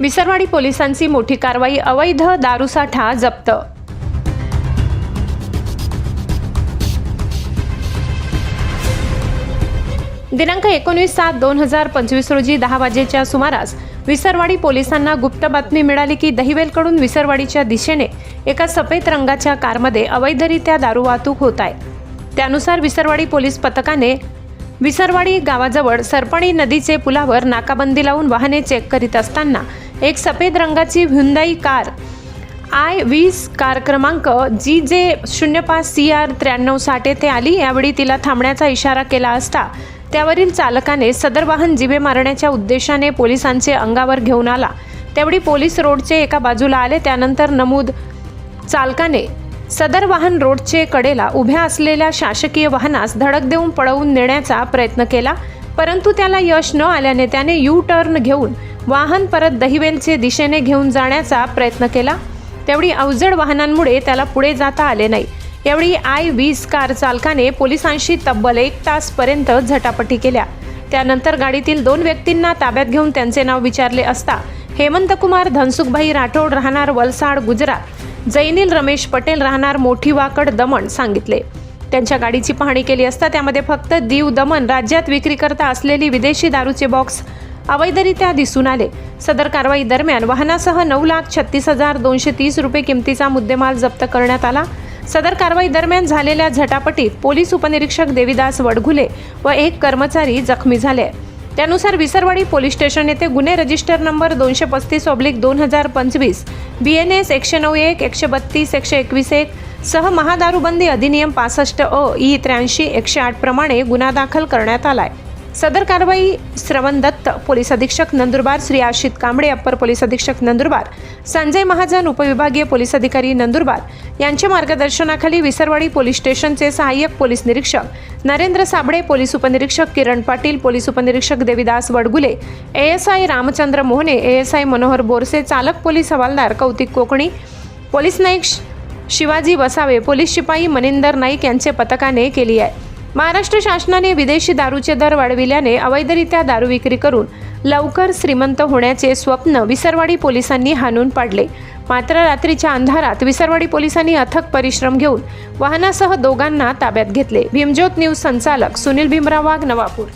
विसरवाडी पोलिसांची मोठी कारवाई अवैध दारूसाठा जप्त. दिनांक एकोणीस सात दोन हजार पंचवीस रोजी दहा वाजेच्या सुमारास विसरवाडी पोलिसांना गुप्त बातमी मिळाली की दहिवेलकडून विसरवाडीच्या दिशेने एका सफेद रंगाच्या कारमध्ये अवैधरित्या दारू वाहतूक होत आहे. त्यानुसार विसरवाडी पोलीस पथकाने विसरवाडी गावाजवळ सरपणी नदीचे पुलावर नाकाबंदी लावून वाहने चेक करीत असताना एक सफेद रंगाची हुंदाई कार आय वीस कार क्रमांक जी जे शून्य पाच सी आर त्र्याण्णव साठ येथे आली. यावेळी तिला थांबण्याचा इशारा केला असता त्यावरील चालकाने सदर वाहन जिवे मारण्याच्या उद्देशाने पोलिसांचे अंगावर घेऊन आला. त्यावेळी पोलीस रोडचे एका बाजूला आले. त्यानंतर नमूद चालकाने सदर वाहन रोडचे कडेला उभ्या असलेल्या शासकीय वाहनास धडक देऊन पळवून नेण्याचा प्रयत्न केला परंतु त्याला यश न आल्याने त्याने यू टर्न घेऊन वाहन परत दहिवेलचे दिशेने घेऊन जाण्याचा प्रयत्न केला. तेवढी अवजड वाहनांमुळे त्याला पुढे जाता आले नाही. यावेळी आय वीस कार चालकाने पोलिसांशी तब्बल एक तासपर्यंत झटापटी केल्या. त्यानंतर गाडीतील दोन व्यक्तींना ताब्यात घेऊन त्यांचे नाव विचारले असता हेमंतकुमार धनसुखभाई राठोड राहणार वलसाड गुजरात. जैनिल रमेश पटेल राहणार मोठी वाकड दमण सांगितले. त्यांच्या गाडीची पाहणी केली असता त्यामध्ये फक्त दीव दमण राज्यात विक्रीकरता असलेली विदेशी दारूचे बॉक्स अवैधरित्या दिसून आले. सदर कारवाई दरम्यान वाहनासह नऊ लाख छत्तीस हजार दोनशे तीस रुपये किमतीचा मुद्देमाल जप्त करण्यात आला. सदर कारवाई दरम्यान झालेल्या झटापटीत पोलीस उपनिरीक्षक देविदास वडघुले व एक कर्मचारी जखमी झाले. त्यानुसार विसरवाडी पोलीस स्टेशन येथे गुन्हे रजिस्टर नंबर दोनशे पस्तीस ऑब्लिक दोन हजार पंचवीस बी एन एस एकशे नऊ एक एकशे बत्तीस एकशे एकवीस एक सह महादारूबंदी अधिनियम पासष्ट अ ई त्र्याऐंशी एकशे आठ प्रमाणे गुन्हा दाखल करण्यात आला आहे सदर कारवाई श्रवण दत्त पोलीस अधीक्षक नंदुरबार श्री आशित कांबळे अप्पर पोलीस अधीक्षक नंदुरबार संजय महाजन उपविभागीय पोलीस अधिकारी नंदुरबार यांच्या मार्गदर्शनाखाली विसरवाडी पोलीस स्टेशनचे सहाय्यक पोलीस निरीक्षक नरेंद्र साबळे पोलीस उपनिरीक्षक किरण पाटील पोलीस उपनिरीक्षक देविदास वडगुले एएसआय रामचंद्र मोहने एएसआय मनोहर बोरसे चालक पोलीस हवालदार कौतिक कोकणी पोलीस नाईक श- शिवाजी वसावे पोलीस शिपाई मनिंदर नाईक यांचे पथकाने केली आहे. महाराष्ट्र शासनाने विदेशी दारूचे दर वाढविल्याने अवैधरित्या दारू विक्री करून लवकर श्रीमंत होण्याचे स्वप्न विसरवाडी पोलिसांनी हाणून पाडले. मात्र रात्रीच्या अंधारात विसरवाडी पोलिसांनी अथक परिश्रम घेऊन वाहनासह दोघांना ताब्यात घेतले. भीमज्योत न्यूज संचालक सुनील भीमराव वाघ नवापूर.